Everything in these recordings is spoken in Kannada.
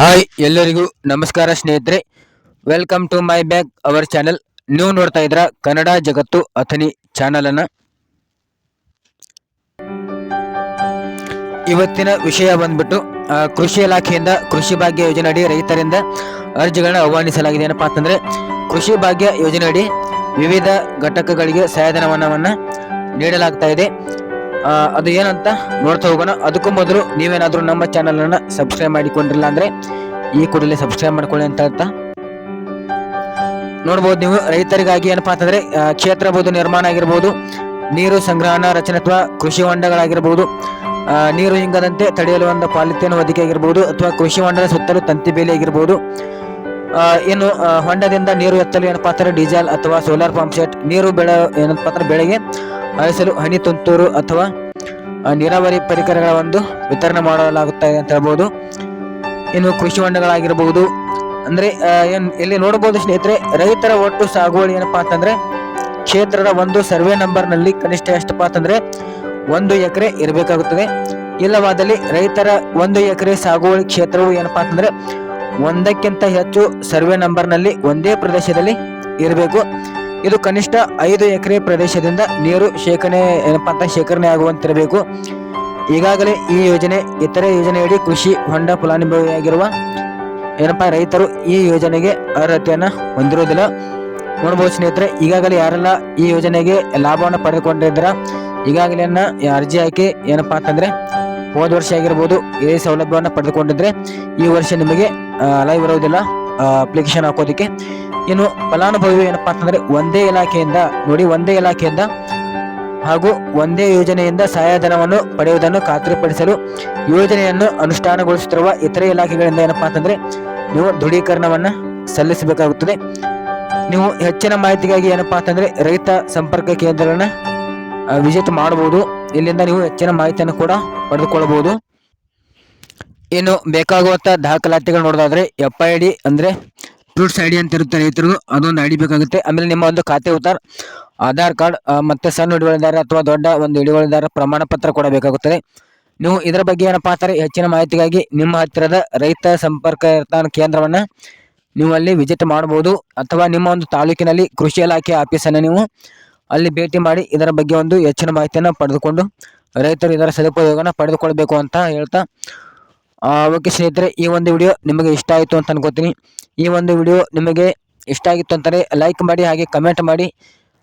ಹಾಯ್ ಎಲ್ಲರಿಗೂ ನಮಸ್ಕಾರ ಸ್ನೇಹಿತರೆ. ವೆಲ್ಕಮ್ ಟು ಮೈ ಬ್ಯಾಗ್ ಅವರ್ ಚಾನೆಲ್ ನೀವು ನೋಡ್ತಾ ಇದ್ರ ಕನ್ನಡ ಜಗತ್ತು ಅಥನಿ ಚಾನಲ್ ಅನ್ನ. ಇವತ್ತಿನ ವಿಷಯ ಬಂದ್ಬಿಟ್ಟು ಕೃಷಿ ಇಲಾಖೆಯಿಂದ, ಕೃಷಿ ಭಾಗ್ಯ ಯೋಜನೆ ಅಡಿ ರೈತರಿಂದ ಅರ್ಜಿಗಳನ್ನ ಆಹ್ವಾನಿಸಲಾಗಿದೆ. ಏನಪ್ಪಾ ಅಂತಂದ್ರೆ, ಕೃಷಿ ಭಾಗ್ಯ ಯೋಜನೆ ಅಡಿ ವಿವಿಧ ಘಟಕಗಳಿಗೆ ಸಹಾಯಧನವನ್ನು ನೀಡಲಾಗ್ತಾ ಇದೆ. ಅದು ಏನಂತ ನೋಡ್ತಾ ಹೋಗೋಣ. ಅದಕ್ಕೂ ಮೊದಲು ನೀವೇನಾದರೂ ನಮ್ಮ ಚಾನಲನ್ನು ಸಬ್ಸ್ಕ್ರೈಬ್ ಮಾಡಿಕೊಂಡಿಲ್ಲ ಅಂದರೆ ಈ ಕೂಡಲೇ ಸಬ್ಸ್ಕ್ರೈಬ್ ಮಾಡ್ಕೊಳ್ಳಿ ಅಂತ ಅಂತ ನೋಡ್ಬೋದು ನೀವು, ರೈತರಿಗಾಗಿ ಏನಪ್ಪಾ ಅಂತಂದರೆ ಕ್ಷೇತ್ರ ಬೋದು ನಿರ್ಮಾಣ ಆಗಿರ್ಬೋದು, ನೀರು ಸಂಗ್ರಹಣಾ ರಚನೆ ಅಥವಾ ಕೃಷಿ ಹೊಂಡಗಳಾಗಿರ್ಬೋದು ನೀರು ಹಿಂಗದಂತೆ ತಡೆಯಲು ಒಂದು ಪಾಲಿಥೇನ್ ಹೊದಿಕೆ ಆಗಿರ್ಬೋದು, ಅಥವಾ ಕೃಷಿ ಹೊಂಡದ ಸುತ್ತಲೂ ತಂತಿ ಬೇಲಿ ಆಗಿರ್ಬೋದು ಆ, ಹೊಂಡದಿಂದ ನೀರು ಎತ್ತಲು ಏನಪ್ಪಾ ಅಂದ್ರೆ ಡೀಸೆಲ್ ಅಥವಾ ಸೋಲಾರ್ ಪಂಪ್ ಸೆಟ್. ನೀರು ಬೆಳೆ ಏನಪ್ಪಾ ಅಂದ್ರೆ ಬೆಳೆಗೆ ಹಾಯಿಸಲು ಹನಿ ತುಂತುರು ಅಥವಾ ನೀರಾವರಿ ಪರಿಕರಗಳ ಒಂದು ವಿತರಣೆ ಮಾಡಲಾಗುತ್ತದೆ ಅಂತ ಹೇಳ್ಬೋದು. ಇನ್ನು ಕೃಷಿ ಹೊಂಡಗಳಾಗಿರ್ಬೋದು. ಅಂದ್ರೆ ಏನು ಏನ್ ಇಲ್ಲಿ ನೋಡಬಹುದು ಸ್ನೇಹಿತರೆ ರೈತರ ಒಟ್ಟು ಸಾಗುವಳಿ ಏನಪ್ಪಾ ಅಂತಂದ್ರೆ ಕ್ಷೇತ್ರದ ಒಂದು ಸರ್ವೆ ನಂಬರ್ನಲ್ಲಿ ಕನಿಷ್ಠ ಎಷ್ಟಪ್ಪ ಅಂತಂದ್ರೆ ಒಂದು ಎಕರೆ ಇರಬೇಕಾಗುತ್ತದೆ. ಇಲ್ಲವಾದಲ್ಲಿ ರೈತರ ಒಂದು ಎಕರೆ ಸಾಗುವಳಿ ಕ್ಷೇತ್ರವು ಏನಪ್ಪಾ ಅಂತಂದ್ರೆ ಒಂದಕ್ಕಿಂತ ಹೆಚ್ಚು ಸರ್ವೆ ನಂಬರ್ನಲ್ಲಿ ಒಂದೇ ಪ್ರದೇಶದಲ್ಲಿ ಇರಬೇಕು. ಇದು ಕನಿಷ್ಠ ಐದು ಎಕರೆ ಪ್ರದೇಶದಿಂದ ನೀರು ಶೇಖರಣೆ, ಏನಪ್ಪಾ ಅಂತ ಶೇಖರಣೆ ಆಗುವಂತಿರಬೇಕು. ಈಗಾಗಲೇ ಈ ಯೋಜನೆ, ಇತರೆ ಯೋಜನೆಯಡಿ ಕೃಷಿ ಹೊಂಡ ಫಲಾನುಭವಿಯಾಗಿರುವ, ಏನಪ್ಪಾ, ರೈತರು ಈ ಯೋಜನೆಗೆ ಅರ್ಹತೆಯನ್ನು ಹೊಂದಿರುವುದಿಲ್ಲ. ನೋಡ್ಬೋದು ಸ್ನೇಹಿತರೆ, ಈಗಾಗಲೇ ಯಾರೆಲ್ಲ ಈ ಯೋಜನೆಗೆ ಲಾಭವನ್ನು ಪಡೆದುಕೊಂಡಿದ್ರ, ಈಗಾಗಲೇ ಅರ್ಜಿ ಹಾಕಿ ಏನಪ್ಪಾ ಅಂತಂದ್ರೆ ಹೋದ ವರ್ಷ ಆಗಿರ್ಬೋದು ಇದೇ ಸೌಲಭ್ಯವನ್ನು ಪಡೆದುಕೊಂಡಿದ್ರೆ ಈ ವರ್ಷ ನಿಮಗೆ ಲೈವ್ ಇರೋದಿಲ್ಲ ಅಪ್ಲಿಕೇಶನ್ ಹಾಕೋದಕ್ಕೆ. ಇನ್ನು ಫಲಾನುಭವಿ ಏನಪ್ಪ ಅಂತಂದ್ರೆ ಒಂದೇ ಇಲಾಖೆಯಿಂದ, ನೋಡಿ ಒಂದೇ ಇಲಾಖೆಯಿಂದ ಹಾಗೂ ಒಂದೇ ಯೋಜನೆಯಿಂದ ಸಹಾಯಧನವನ್ನು ಪಡೆಯುವುದನ್ನು ಖಾತ್ರಿಪಡಿಸಲು ಯೋಜನೆಯನ್ನು ಅನುಷ್ಠಾನಗೊಳಿಸುತ್ತಿರುವ ಇತರೆ ಇಲಾಖೆಗಳಿಂದ ಏನಪ್ಪಾ ಅಂತಂದ್ರೆ ನೀವು ದೃಢೀಕರಣವನ್ನು ಸಲ್ಲಿಸಬೇಕಾಗುತ್ತದೆ. ನೀವು ಹೆಚ್ಚಿನ ಮಾಹಿತಿಗಾಗಿ ಏನಪ್ಪಾ ಅಂತಂದ್ರೆ ರೈತ ಸಂಪರ್ಕ ಕೇಂದ್ರಗಳನ್ನ ವಿಸಿಟ್ ಮಾಡಬಹುದು ಇಲ್ಲಿಂದ ನೀವು ಹೆಚ್ಚಿನ ಮಾಹಿತಿಯನ್ನು ಕೂಡ ಪಡೆದುಕೊಳ್ಳಬಹುದು. ಇನ್ನು ಬೇಕಾಗುವಂತ ದಾಖಲಾತಿಗಳು ನೋಡೋದಾದ್ರೆ ಎಫ್ ಐ ಡಿ ಅಂದ್ರೆ ಫ್ರೂಟ್ಸ್ ಐ ಡಿ ಅಂತ ಇರುತ್ತೆ ರೈತರದು ಅದೊಂದು ಐ ಡಿ ಬೇಕಾಗುತ್ತೆ. ಆಮೇಲೆ ನಿಮ್ಮ ಒಂದು ಖಾತೆ ಉತ್ತರ, ಆಧಾರ್ ಕಾರ್ಡ್ ಮತ್ತೆ ಸಣ್ಣ ಹಿಡುವಳಿದಾರ ಅಥವಾ ದೊಡ್ಡ ಒಂದು ಹಿಡುವಳಿದಾರ ಪ್ರಮಾಣ ಪತ್ರ ಕೂಡ ಬೇಕಾಗುತ್ತದೆ. ನೀವು ಇದರ ಬಗ್ಗೆ ಏನಪ್ಪಾ ಅಂತಾರೆ, ಹೆಚ್ಚಿನ ಮಾಹಿತಿಗಾಗಿ ನಿಮ್ಮ ಹತ್ತಿರದ ರೈತ ಸಂಪರ್ಕ ಕೇಂದ್ರವನ್ನ ನೀವು ಅಲ್ಲಿ ವಿಸಿಟ್ ಮಾಡಬಹುದು ಅಥವಾ ನಿಮ್ಮ ಒಂದು ತಾಲೂಕಿನಲ್ಲಿ ಕೃಷಿ ಇಲಾಖೆ ಆಫೀಸನ್ನು ನೀವು ಅಲ್ಲಿ ಭೇಟಿ ಮಾಡಿ ಇದರ ಬಗ್ಗೆ ಒಂದು ಹೆಚ್ಚಿನ ಮಾಹಿತಿಯನ್ನು ಪಡೆದುಕೊಂಡು ರೈತರು ಇದರ ಸದುಪಯೋಗನ ಪಡೆದುಕೊಳ್ಬೇಕು ಅಂತ ಹೇಳ್ತಾ ಓಕೆ ಸ್ನೇಹಿತರೆ, ಈ ಒಂದು ವಿಡಿಯೋ ನಿಮಗೆ ಇಷ್ಟ ಆಯಿತು ಅಂತ ಅನ್ಕೋತೀನಿ. ಈ ಒಂದು ವಿಡಿಯೋ ನಿಮಗೆ ಇಷ್ಟ ಆಗಿತ್ತು ಅಂತಂದರೆ ಲೈಕ್ ಮಾಡಿ, ಹಾಗೆ ಕಮೆಂಟ್ ಮಾಡಿ,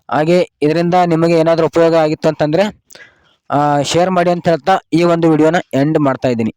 ಹಾಗೆ ಇದರಿಂದ ನಿಮಗೆ ಏನಾದರೂ ಉಪಯೋಗ ಆಗಿತ್ತು ಅಂತಂದರೆ ಶೇರ್ ಮಾಡಿ ಅಂತ ಹೇಳ್ತಾ ಈ ಒಂದು ವಿಡಿಯೋನ ಎಂಡ್ ಮಾಡ್ತಾ ಇದ್ದೀನಿ.